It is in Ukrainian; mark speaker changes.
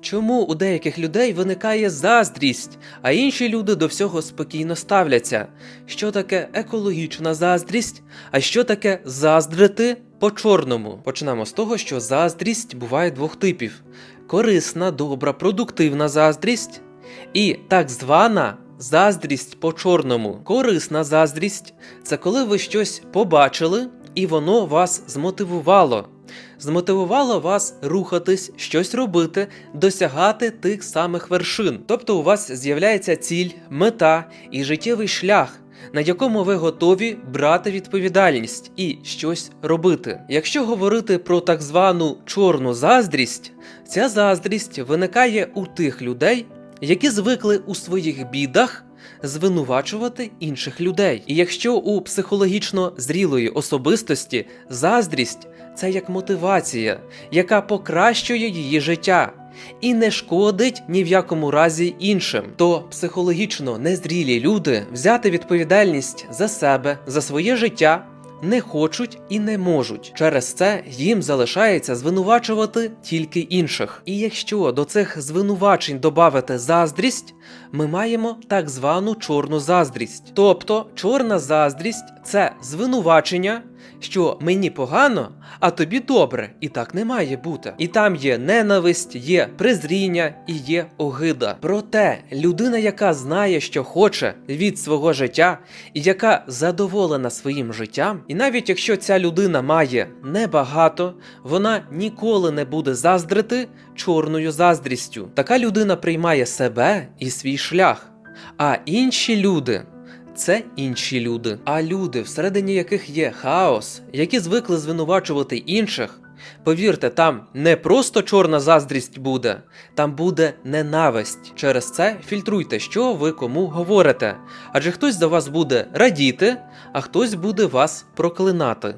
Speaker 1: Чому у деяких людей виникає заздрість, а інші люди до всього спокійно ставляться? Що таке екологічна заздрість? А що таке заздрити по чорному? Почнемо з того, що заздрість буває двох типів: корисна, добра, продуктивна заздрість і так звана заздрість по чорному. Корисна заздрість це коли ви щось побачили і воно вас змотивувало. Змотивувало вас рухатись, щось робити, досягати тих самих вершин. Тобто у вас з'являється ціль, мета і життєвий шлях, на якому ви готові брати відповідальність і щось робити. Якщо говорити про так звану чорну заздрість, ця заздрість виникає у тих людей, які звикли у своїх бідах звинувачувати інших людей. І якщо у психологічно зрілої особистості заздрість це як мотивація, яка покращує її життя. І не шкодить ні в якому разі іншим, то психологічно незрілі люди взяти відповідальність за себе, за своє життя не хочуть і не можуть. Через це їм залишається звинувачувати тільки інших. І якщо до цих звинувачень додати заздрість, ми маємо так звану чорну заздрість. Тобто, чорна заздрість це звинувачення, що мені погано, а тобі добре, і так не має бути. І там є ненависть, є презріння і є огида. Проте людина, яка знає, що хоче від свого життя, і яка задоволена своїм життям, і навіть якщо ця людина має небагато, вона ніколи не буде заздрити чорною заздрістю. Така людина приймає себе і свій шлях. А інші люди це інші люди. А люди, всередині яких є хаос, які звикли звинувачувати інших. Повірте, там не просто чорна заздрість буде, там буде ненависть. Через це фільтруйте, що ви кому говорите. Адже хтось за вас буде радіти, а хтось буде вас проклинати.